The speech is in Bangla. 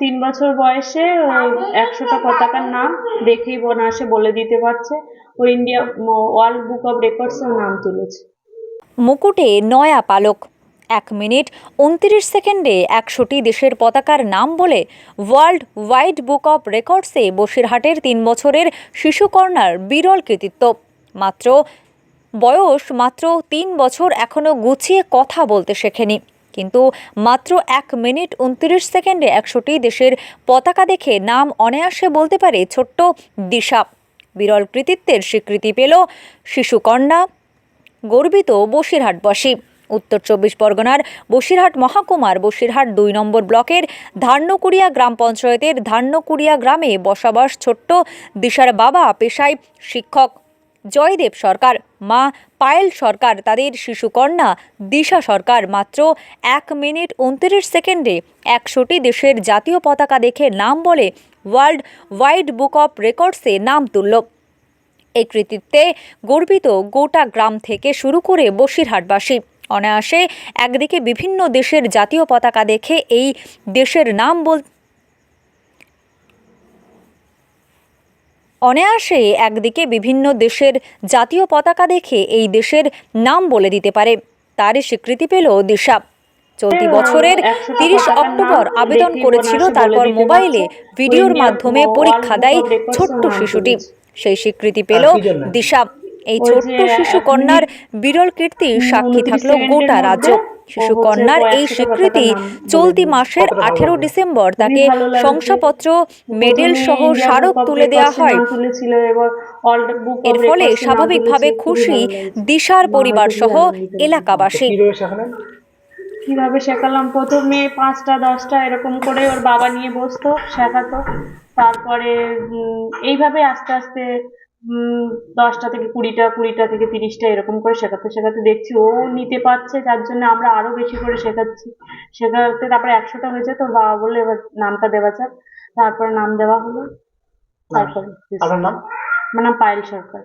তিন বছর বয়সে একশোটা পতাকার নাম দেখেই বনাসে বলে দিতে পারছে। ও ইন্ডিয়া ওয়ার্ল্ড বুক অফ রেকর্ডসেও নাম তুলেছে। মুকুটে নয়া পালক। এক মিনিট উনত্রিশ সেকেন্ডে একশোটি দেশের পতাকার নাম বলে ওয়ার্ল্ড ওয়াইড বুক অব রেকর্ডসে বসিরহাটের তিন বছরের শিশু কর্নার বিরল কৃতিত্ব। মাত্র বয়স মাত্র তিন বছর এখনও গুছিয়ে কথা বলতে শেখেনি। কিন্তু মাত্র এক মিনিট উনত্রিশ সেকেন্ডে একশোটি দেশের পতাকা দেখে নাম অনায়াসে বলতে পারে ছোট্ট দিশা। বিরল কৃতিত্বের স্বীকৃতি পেল শিশুকন্যা, গর্বিত বসিরহাটবাসী। উত্তর চব্বিশ পরগনার বসিরহাট মহাকুমার বসিরহাট দুই নম্বর ব্লকের ধান্যকুড়িয়া গ্রাম পঞ্চায়েতের ধান্যকুড়িয়া গ্রামে বসবাস ছোট্ট দিশার বাবা পেশায় শিক্ষক। জয়দেব সরকার, মা পায়েল সরকার, তাদের শিশুকন্যা দিশা সরকার। মাত্র এক মিনিট উনত্রিশ সেকেন্ডে একশোটি দেশের জাতীয় পতাকা দেখে নাম বলে ওয়ার্ল্ড ওয়াইড বুক অফ রেকর্ডসে নাম তুলল। এই কৃতিত্বে গর্বিত গোটা গ্রাম থেকে শুরু করে বসিরহাটবাসী। অনায়াসে একদিকে বিভিন্ন দেশের জাতীয় পতাকা দেখে এই দেশের নাম বল অনায়াসে একদিকে বিভিন্ন দেশের জাতীয় পতাকা দেখে এই দেশের নাম বলে দিতে পারে। তারই স্বীকৃতি পেল দিশা। চলতি বছরের তিরিশ অক্টোবর আবেদন করেছিল তারপর মোবাইলে ভিডিওর মাধ্যমে পরীক্ষা দেয় ছোট্ট শিশুটি। সেই স্বীকৃতি পেল দিশা। এই ছোট্ট শিশু কন্যার বিরল কীর্তি সাক্ষী থাকল গোটা রাজ্য। শিশু কন্যার এই স্বীকৃতি চলতি মাসের আঠেরো ডিসেম্বর তাকে শংসাপত্র মেডেল সহ স্মারক তুলে দেওয়া হয়। এর ফলে স্বাভাবিকভাবে খুশি দিশার পরিবার সহ এলাকাবাসী। কীভাবে শেখালাম প্রথমে পাঁচটা দশটা এরকম করে ওর বাবা নিয়ে বসতো শেখাতো। তারপরে এইভাবে আস্তে আস্তে দশটা থেকে কুড়িটা কুড়িটা থেকে তিরিশটা এরকম করে শেখাতে শেখাতে দেখছি। ও নিতে পারছে যার জন্য আমরা আরও বেশি করে শেখাচ্ছি। শেখাতে তারপরে একশোটা হয়েছে তো বাবা বলল এবার নামটা দেওয়া যাক। তারপরে নাম দেওয়া হলো। তারপরে আপনার নাম? আমার নাম পায়েল সরকার।